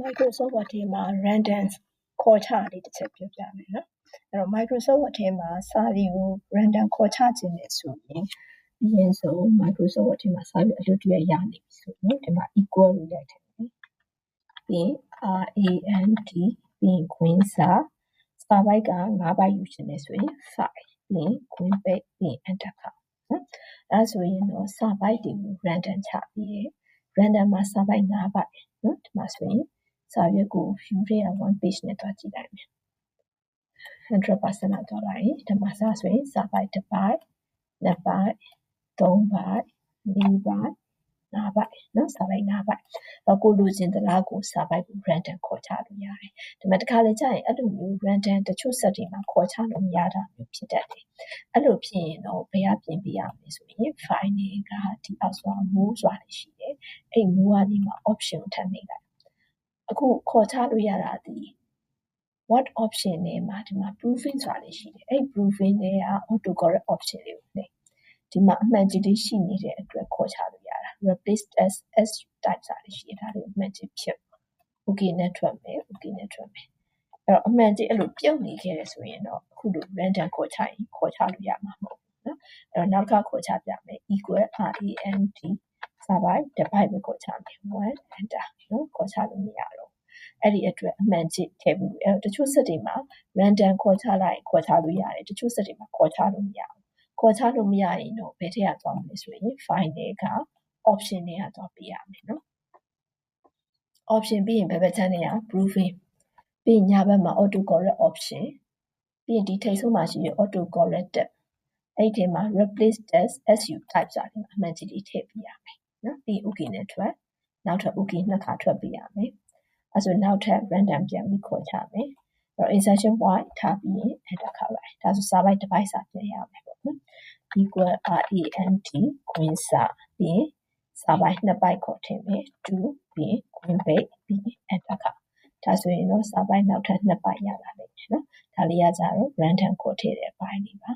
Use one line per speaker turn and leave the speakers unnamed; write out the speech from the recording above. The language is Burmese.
Microsoft Word ထဲမှာ random ခေါ်ချလေးတစ်ချက်ပြောပြမယ်နော်အဲ့တော့ Microsoft Word ထဲမှာစာတွေကို random ခေါ်ချခြင်းနဲ့ဆိုရင်အရင်ဆုံး Microsoft Word ထဲမှာစာပြီးအလုပ်တရရနေပြီဆိုရင်ဒီမှာ equal လို့ရိုက်ထည့်မယ်ပြီးရင် rand ပြီးရင်ခွင်းစာစာပိုက်က9ပိုက်ယူရှင်နေဆိုရင်5ပြီးရင်ခွင်းပိတ်ပြီးရင် enter ခါနော်အဲဆိုရင်တော့စာပိုက်တွေကို random ချပြီးရ random မှာစာပိုက်9ပိုက်နော်ဒီမှာဆိုရင် စာရွက်ကို view တွေက1 page နဲ့တွားကြည့်လိုက်မယ်100%လောက်တွားလိုက်ရင်ဒီမှာစာဆိုရင်စာပိုက်တစ်ပိုက်နှစ်ပိုက်သုံးပိုက်လေးပိုက်၅ပိုက်နော်စာပိုက်၅ပိုက်တော့ကိုလိုချင်သလားကိုစာပိုက်ကို random ခေါ်ချလို့ရတယ်ဒီမှာတစ်ခါလေကြာရင်အဲ့လိုမျိုး random တချို့ set တွေမှာခေါ်ချလို့မရတာမျိုးဖြစ်တတ်တယ်အဲ့လိုဖြစ်ရင်တော့ဘယ်ကပြင်ပြရမလဲဆိုရင် file တွေကဒီအောက်စွာ move စွာလေးရှိတယ်အဲ့ move ကနေမှ option ကိုထပ်နှိပ်လိုက် အခုခေါ်ချလို့ရတာဒီ what option နဲ့မှာဒီမှာ proofing ဆိုတာလေးရှိတယ်အဲ့ proofing နဲ့က auto correct option လေးကိုနှိပ်ဒီမှာအမှန်ကြီးလေးရှိနေတဲ့အတွက်ခေါ်ချလို့ရတာ replace as as type ဆိုတာလေးရှိတယ်ဒါလေးကိုအမှန်ကြီးဖြုတ် okay နဲ့ထွက်မယ် okay နဲ့ထွက်မယ်အဲ့တော့အမှန်ကြီးအဲ့လိုပြုတ်နေခဲ့တယ်ဆိုရင်တော့အခုလို random ခေါ်ချရင်ခေါ်ချလို့ရမှာမဟုတ်ဘူးနော်အဲ့တော့နောက်တစ်ခါခေါ်ချပြမယ် equal rand စာပိုင်းတစ်ပိုက်ပဲခေါ်ချမယ်1 enter နော်ခေါ်ချလို့မရတော့အဲ့ဒီအတွက်အမှန်ကြီးထည့်ဘူးအဲ့တချို့စက်တွေမှာ random ခေါ်ချလိုက်ခေါ်ချလို့ရတယ်တချို့စက်တွေမှာခေါ်ချလို့မရဘူးခေါ်ချလို့မရရင်တော့ဘယ်ထည့်ရသွားမလဲဆိုရင် file တွေက option တွေကသွားပြရမယ်နော် option ပြီးရင်ဘယ်ဘက်ချမ်းနေရ proofing ပြီးရင်ညာဘက်မှာ auto correct option ပြီးရင်ဒီထိပ်ဆုံးမှာရှိရ auto correct အဲ့ဒီမှာ replace as su type ဆိုတာဒီမှာအမှန်ကြီးလေးထည့်ပြရမယ် နော်ပြီး okay နဲ့ထွက်နောက်ထပ် okay နှစ်ခါထွက်ပြရမယ်အဲဆိုနောက်ထပ် random ပြန်ပြီးခေါ်ချမယ်အဲ့တော့ insertion point ထားပြီးရင် enter ခါလိုက်ဒါဆိုစာပိုက်တစ်ပိုက်စာပြန်ရမယ်ပေါ့နော် equal rand ခွင်းစာပြီးရင်စာပိုက်နှစ်ပိုက်ခေါ်ထည့်မယ်2ပြီးရင်ခွင်းပိတ်ပြီးရင် enter ခါဒါဆိုရင်တော့စာပိုက်နောက်ထပ်နှစ်ပိုက်ရလာလိမ့်မယ်နော်ဒါလေးကကြတော့ random ခေါ်ထည့်တဲ့အပိုင်းလေးပါ